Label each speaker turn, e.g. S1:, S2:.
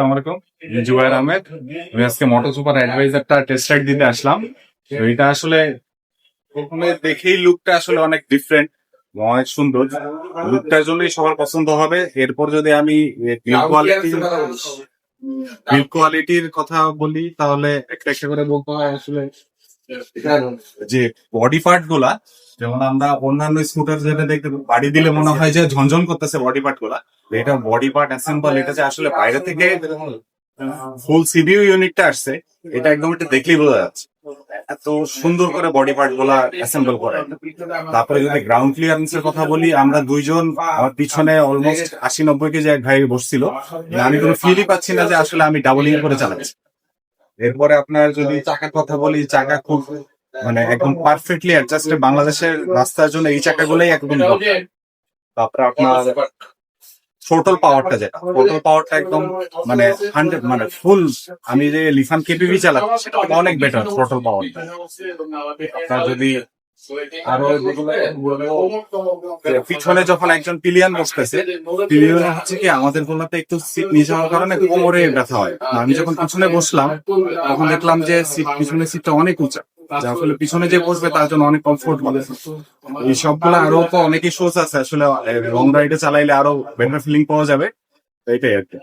S1: আসসালামু আলাইকুম। আমি জুবাইর আহমেদ। আমি আজকে মোটর সুপার অ্যাডভাইজারটা টেস্ট রাইড দিতে আসলাম। তো এটা আসলে প্রথমে দেখেই লুকটা আসলে অনেক ডিফারেন্ট অনেক সুন্দর। লুকটার জন্যই সবার পছন্দ হবে। এরপর যদি আমি কোয়ালিটি বিল্ড কোয়ালিটির কথা বলি তাহলে একটা করে বলতে হয় আসলে যে বডি পার্টগুলা যেমন আমরা অন্যান্য স্কুটার যেটা দেখতে বাড়ি দিলে মনে হয় যে ঝনঝন করতেছে বডি পার্টগুলা এটা বডি পার্ট অ্যাসেম্বল এটা যে আসলে বাইরে থেকে ফুল সিডিউ ইউনিটটা আসছে এটা একদম এটা দেখলেই বোঝা যাচ্ছে। এত সুন্দর করে বডি পার্টগুলা অ্যাসেম্বল করে। তারপরে যদি গ্রাউন্ড ক্লিয়ারেন্স এর কথা বলি আমরা দুইজন আমার পিছনে অলমোস্ট আশি নব্বই কেজি এক ভাই বসছিল। আমি কোনো ফিলই পাচ্ছি না যে আসলে আমি ডাবলিং করে চালাচ্ছি। এরপরে আপনার যদি চাকার কথা বলি চাকা খুব মানে একদম পারফেক্টলি অ্যাডজাস্টেড বাংলাদেশের রাস্তার জন্য এই চাকাগুলোই একদম। তারপরে আপনার টোটাল পাওয়ারটা যেটা টোটাল পাওয়ারটা একদম মানে হান্ড্রেড মানে ফুল আমি যে লিফান কেপিভি চালাচ্ছি সেটা অনেক বেটার টোটাল পাওয়ারটা যদি আরও পিছনে যখন একজন পিলিয়ান বসতেছে পিলিয়ন হচ্ছে কি আমাদের গোলাতে একটু সিট নিচে হওয়ার কারণে কোমরে ব্যথা হয়। আমি যখন পিছনে বসলাম তখন দেখলাম যে সিট পিছনের সিটটা অনেক উঁচা। যার ফলে পিছনে যে বসবে তার জন্য অনেক কমফোর্ট হবে এই সবগুলো আরও তো অনেক ইস্যুস আছে। আসলে লং রাইডে চালাইলে আরও বেটার ফিলিং পাওয়া যাবে। এটাই আর কি।